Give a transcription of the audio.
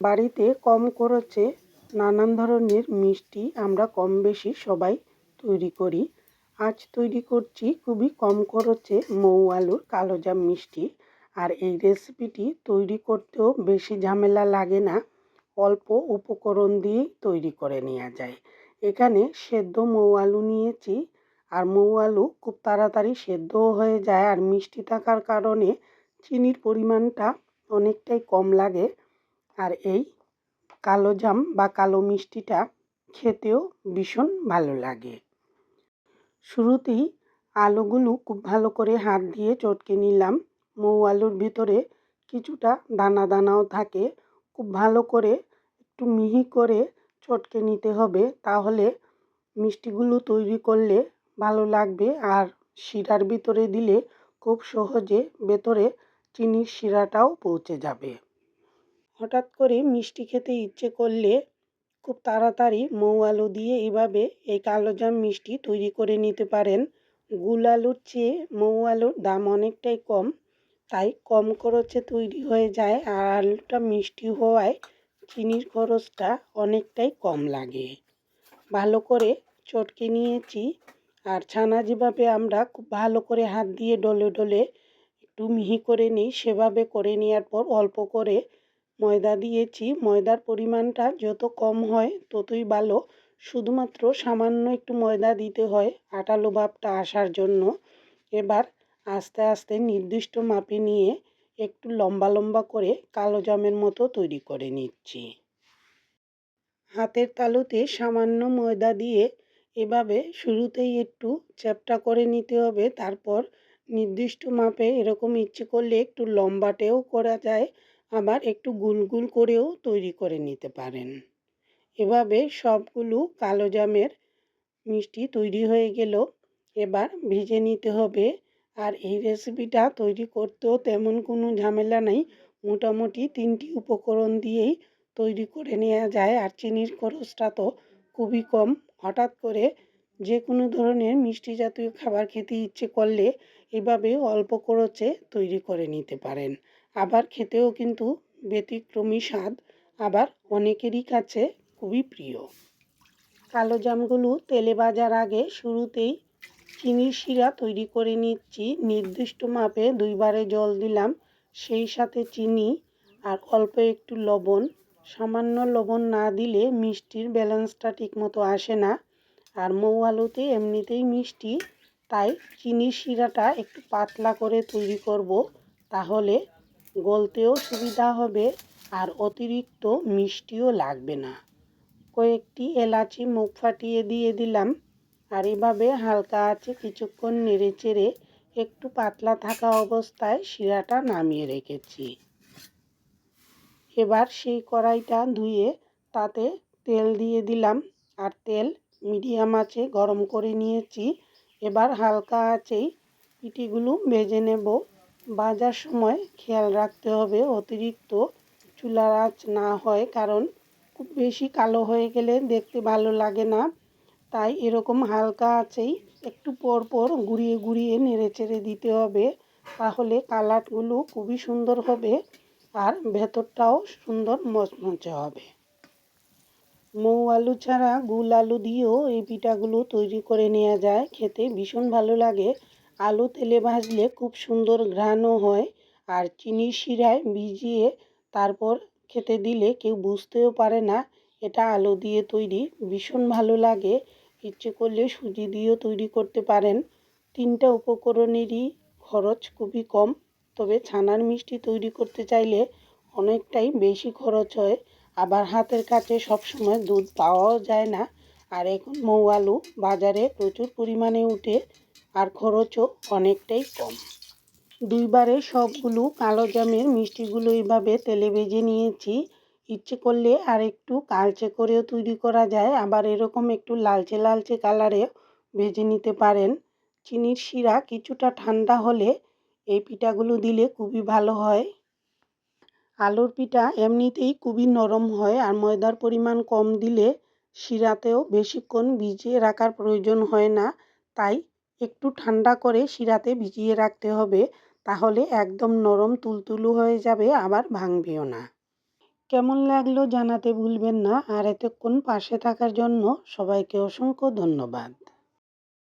বাড়িতে কম খরচে নানান ধরনের মিষ্টি আমরা কম বেশি সবাই তৈরি করি। আজ তৈরি করছি খুবই কম খরচে মৌ আলুর কালোজাম মিষ্টি। আর এই রেসিপিটি তৈরি করতেও বেশি ঝামেলা লাগে না, অল্প উপকরণ দিয়েই তৈরি করে নেওয়া যায়। এখানে সেদ্ধ মৌ আলু নিয়েছি, আর মৌ আলু খুব তাড়াতাড়ি সেদ্ধও হয়ে যায়, আর মিষ্টি থাকার কারণে চিনির পরিমাণটা অনেকটাই কম লাগে। আর এই কালো জাম বা কালো মিষ্টিটা খেতেও ভীষণ ভালো লাগে। শুরুতেই আলুগুলো খুব ভালো করে হাত দিয়ে চটকে নিলাম। মৌ আলুর ভিতরে কিছুটা দানা দানাও থাকে। খুব ভালো করে একটু মিহি করে চটকে নিতে হবে। তাহলে মিষ্টিগুলো তৈরি করলে ভালো লাগবে। আর শিরার ভিতরে দিলে খুব সহজে ভেতরে চিনির শিরাটাও পৌঁছে যাবে। হঠাৎ করে মিষ্টি খেতে ইচ্ছে করলে খুব তাড়াতাড়ি মৌ আলু দিয়ে এভাবে এই কালোজাম মিষ্টি তৈরি করে নিতে পারেন। গুল আলুর চেয়ে মৌ আলুর দাম অনেকটাই কম, তাই কম খরচে তৈরি হয়ে যায় আর আলুটা মিষ্টি হওয়ায় চিনির খরচটা অনেকটাই কম লাগে। ভালো করে চটকে নিয়েছি আর ছানা যেভাবে আমরা খুব ভালো করে হাত দিয়ে ডলে ডলে একটু মিহি করে নিই, সেভাবে করে নেওয়ার পর অল্প করে ময়দা দিয়েছি। ময়দার পরিমাণটা যত কম হয় ততই ভালো। শুধুমাত্র সামান্য একটু ময়দা দিতে হয় আটালো ভাবটা আসার জন্য। এবার আস্তে আস্তে নির্দিষ্ট মাপে নিয়ে একটু লম্বা লম্বা করে কালো জামের মতো তৈরি করে নিচ্ছি। হাতের তালুতে সামান্য ময়দা দিয়ে এভাবে শুরুতেই একটু চ্যাপটা করে নিতে হবে। তারপর নির্দিষ্ট মাপে এরকম ইচ্ছে করলে একটু লম্বাটেও করা যায়। আবার একটু গুল গুল করেও তৈরি করে নিতে পারেন। এভাবে সবগুলো কালো জামের মিষ্টি তৈরি হয়ে গেল। এবার ভেজে নিতে হবে। আর এই রেসিপিটা তৈরি করতেও তেমন কোনো ঝামেলা নেই। মোটামুটি তিনটি উপকরণ দিয়েই তৈরি করে নেওয়া যায়। আর চিনির খরচটা তো খুবই কম। হঠাৎ করে যে কোনো ধরনের মিষ্টি জাতীয় খাবার খেতে ইচ্ছে করলে এভাবে অল্প খরচে তৈরি করে নিতে পারেন। আবার খেতেও কিন্তু ব্যতিক্রমী স্বাদ আবার অনেকেরই কাছে খুবই প্রিয়। কালো জামগুলো তেলে ভাজার আগে শুরুতেই চিনির শিরা তৈরি করে নিচ্ছি। নির্দিষ্ট মাপে দুইবারে জল দিলাম। সেই সাথে চিনি আর অল্প একটু লবণ। সামান্য লবণ না দিলে মিষ্টির ব্যালেন্সটা ঠিকমতো আসে না। আর মৌ আলুতে এমনিতেই মিষ্টি। তাই চিনির শিরাটা একটু পাতলা করে তৈরি করব। তাহলে গলতেও সুবিধা হবে আর অতিরিক্ত মিষ্টিও লাগবে না। কয়েকটি এলাচি মুখ ফাটিয়ে দিয়ে দিলাম। আর এভাবে হালকা আছে কিছুক্ষণ নেড়ে চেড়ে একটু পাতলা থাকা অবস্থায় শিরাটা নামিয়ে রেখেছি। এবার সেই কড়াইটা ধুয়ে তাতে তেল দিয়ে দিলাম। আর তেল মিডিয়াম আছে গরম করে নিয়েছি। এবার হালকা আছেই পিটিগুলো ভেজে নেব। ভাজার সময় খেয়াল রাখতে হবে, অতিরিক্ত চুলার আঁচ না হয় কারণ খুব বেশি কালো হয়ে গেলে দেখতে ভালো লাগে না। তাই এরকম হালকা আছেই একটু পর পর ঘুরিয়ে নেড়ে চেড়ে দিতে হবে, তাহলে কালারগুলো খুবই সুন্দর হবে আর ভেতরটাও সুন্দর মচমচে হবে। মৌ আলু ছাড়া গুল আলু দিয়েও এই পিঠাগুলো তৈরি করে নেওয়া যায়, খেতে ভীষণ ভালো লাগে। আলু তেলে ভাজলে খুব সুন্দর ঘ্রাণও হয় আর চিনির শিরায় ভিজিয়ে তারপর খেতে দিলে কেউ বুঝতেও পারে না, এটা আলু দিয়ে তৈরি। ভীষণ ভালো লাগে। ইচ্ছে করলে সুজি দিয়েও তৈরি করতে পারেন। তিনটা উপকরণেরই খরচ খুবই কম, তবে ছানার মিষ্টি তৈরি করতে চাইলে অনেকটাই বেশি খরচ হয়। আবার হাতের কাছে সবসময় দুধ পাওয়াও যায় না। আর এখন মৌ আলু বাজারে প্রচুর পরিমাণে উঠে আর খরচও অনেকটাই কম। দুইবারে সবগুলো কালো জামের মিষ্টিগুলো এইভাবে তেলে ভেজে নিয়েছি। ইচ্ছে করলে আর একটু কালচে করেও তৈরি করা যায়। আবার এরকম একটু লালচে লালচে কালারে ভেজে নিতে পারেন। চিনির শিরা কিছুটা ঠান্ডা হলে এই পিঠাগুলো দিলে খুবই ভালো হয়। আলুর পিঠা এমনিতেই খুবই নরম হয় আর ময়দার পরিমাণ কম দিলে শিরাতেও বেশিক্ষণ ভিজিয়ে রাখার প্রয়োজন হয় না। তাই একটু ঠান্ডা করে শিরাতে ভিজিয়ে রাখতে হবে, তাহলে একদম নরম তুলতুলু হয়ে যাবে, আবার ভাঙবেও না। কেমন লাগল জানাতে ভুলবেন না, আর এতক্ষণ পাশে থাকার জন্য সবাইকে অসংখ্য ধন্যবাদ।